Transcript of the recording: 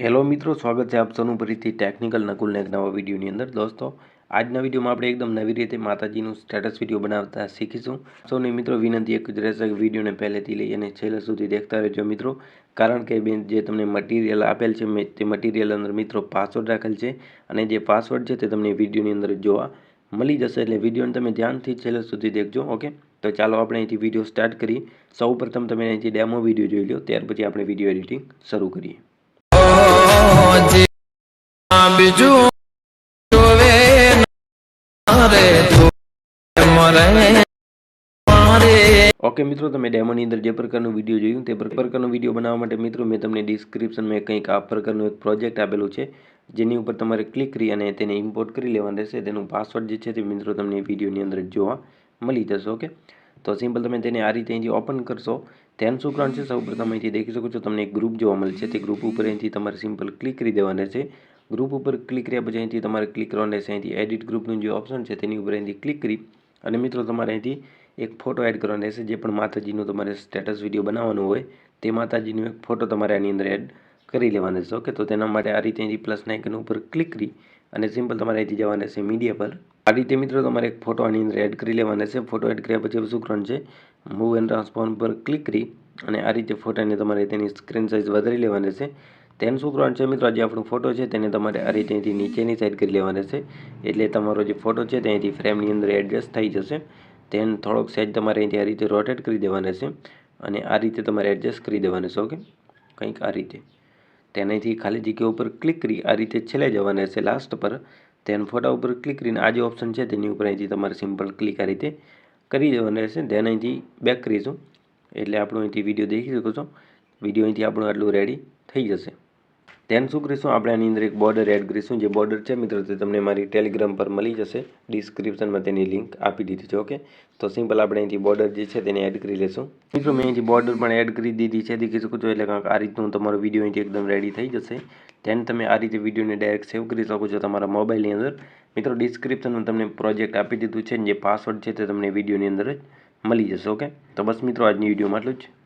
Hello મિત્રો, સ્વાગત છે આપ સૌનું ફરીથી ટેકનિકલ નકુલને એક નવા વિડીયોની અંદર. દોસ્તો, આજના વિડીયોમાં આપણે એકદમ નવી રીતે માતાજીનું સ્ટેટસ વીડિયો બનાવતા શીખીશું. સૌને મિત્રો વિનંતી એક જ રહેશે કે વિડીયોને પહેલેથી લઈ અને છેલ્લે સુધી દેખતા રહેજો મિત્રો. કારણ કે બેન, જે તમને મટીરિયલ આપેલ છે તે મટીરિયલ અંદર મિત્રો પાસવર્ડ રાખેલ છે અને જે પાસવર્ડ છે તે તમને વિડીયોની અંદર જોવા મળી જશે. એટલે વિડીયોને તમે ધ્યાનથી છેલ્લે સુધી દેખજો, ઓકે? તો ચાલો આપણે અહીંથી વીડિયો સ્ટાર્ટ કરીએ. સૌ પ્રથમ તમે અહીંથી ડેમો વીડિયો જોઈ લો, ત્યાર પછી આપણે વીડિયો એડિટિંગ શરૂ કરીએ. ઓકે મિત્રો, તમે ડેમોની અંદર જે પ્રકારનું વીડિયો જોયું, તે પ્રકારનો વીડિયો બનાવવા માટે, મિત્રો, મેં તમને ડિસ્ક્રિપ્શનમાં કંઈક આ પ્રકારનું એક પ્રોજેક્ટ આપેલું છે, જેની ઉપર તમારે ક્લિક કરી અને તેને ઇમ્પોર્ટ કરી લેવાનું રહેશે. તેનું પાસવર્ડ જે છે તે, મિત્રો, તમને વિડીયોની અંદર જોવા મળી જશે ઓકે તો સિમ્પલ તમે તેને આ રીતે અહીંથી ઓપન કરશો. તેમ શું કારણ છે? સૌપ્રથમ અહીંથી દેખી શકો છો તમને એક ગ્રુપ જોવા મળશે તે ગ્રુપ ઉપર અહીંથી તમારે સિમ્પલ ક્લિક કરી દેવાનું રહેશે ગ્રુપ ઉપર ક્લિક કર્યા પછી અહીંથી તમારે ક્લિક કરવાનું રહેશે. અહીંથી એડિટ ગ્રુપનું જે ઓપ્શન છે તેની ઉપર અહીંથી ક્લિક કરી અને મિત્રો તમારે અહીંથી એક ફોટો એડ કરવાનો રહેશે, જે પણ માતાજીનું તમારે સ્ટેટસ વીડિયો બનાવવાનું હોય, તે માતાજીનો એક ફોટો તમારે આની અંદર એડ કરી લેવાનો છે. ઓકે, તો તેના માટે આ રીતે અહીંથી પ્લસ નાઇકન ઉપર ક્લિક કરી અને સિમ્પલ તમારે અહીંથી જવાનું રહેશે મીડિયા પર. આ રીતે મિત્રો તમારે એક ફોટો આની અંદર એડ કરી લેવાનો છે. ફોટો એડ કર્યા પછી શું કરવાનું છે મૂવ એન્ડ ટ્રાન્સફોર્મ પર ક્લિક કરી અને આ રીતે ફોટાને તમારે તેની સ્ક્રીન સાઇઝ વધારી લેવાની છે. તેને શું કરવાનું છે મિત્રો જે આપણો ફોટો છે તેને તમારે આ રીતે અહીંથી નીચેની સાઈડ કરી લેવાનો છે. એટલે તમારો જે ફોટો છે તે અહીંથી ફ્રેમની અંદર એડજસ્ટ થઈ જશે. તેને થોડોક સાઈડ તમારે અહીંથી આ રીતે રોટેટ કરી દેવાનો છે અને આ રીતે તમારે એડજસ્ટ કરી દેવાના છે ઓકે કંઈક આ રીતે. તેનાથી ખાલી જગ્યા ઉપર ક્લિક કરી આ રીતે છેલ્લે જવાના છે લાસ્ટ પર. તેન ફોટા ઉપર ક્લિક કરીને આ જે ઓપ્શન છે તેની ઉપર અહીંથી તમારે સિમ્પલ ક્લિક આ રીતે કરી દેવાનું રહેશે. ધેન અહીંથી બેક કરીશું. એટલે આપણું અહીંથી વીડિયો દેખી શકો છો. વીડિયો અહીંથી આપણું આટલું રેડી થઈ જશે. ધ્યાન શું કરીશું? આપણે આની અંદર એક બોર્ડર એડ કરીશું. જે બોર્ડર છે, મિત્રો, તે તમને મારી ટેલિગ્રામ પર મળી જશે. ડિસ્ક્રિપ્શનમાં તેની લિંક આપી દીધી છે ઓકે તો સિમ્પલ આપણે અહીંથી બોર્ડર જે છે, તેને એડ કરી લેશું. મિત્રો, મેં અહીંથી બોર્ડર પણ એડ કરી દીધી છે, દેખી શકો છો? એટલે કાંક આ રીતનું તમારો વીડિયો અહીંથી એકદમ રેડી થઈ જશે. Then તમે આ રીતે વિડીયોને ડાયરેક્ટ સેવ કરી શકો છો તમારા મોબાઈલની અંદર. મિત્રો ડિસ્ક્રિપ્શનમાં તમને પ્રોજેક્ટ આપી દીધું છે જે પાસવર્ડ છે, તે તમને વિડીયોની અંદર જ મળી જશે ઓકે તો બસ મિત્રો, આજની વિડીયોમાં આટલું જ.